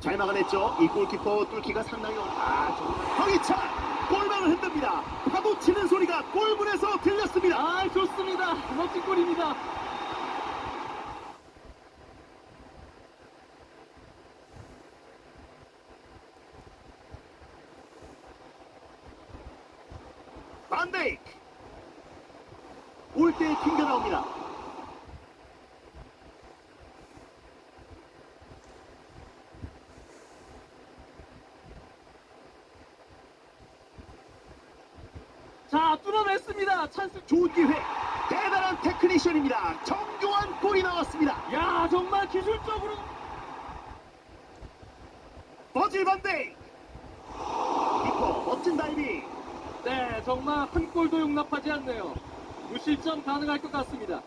잘 막아냈죠. 이 골키퍼 뚫기가 상당히 어려. 아 정말 황희찬 골망을 흔듭니다. 파도 치는 소리가 골문에서 들렸습니다. 아 좋습니다. 멋진 골입니다. 반데이크 골대에 튕겨 나옵니다. 자 뚫어냈습니다. 찬스. 좋은 기회. 대단한 테크니션입니다. 정교한 골이 나왔습니다. 야 정말 기술적으로 버질 반데이크 키퍼 멋진 다이빙. 네 정말 한 골도 용납하지 않네요. 무실점 가능할 것 같습니다.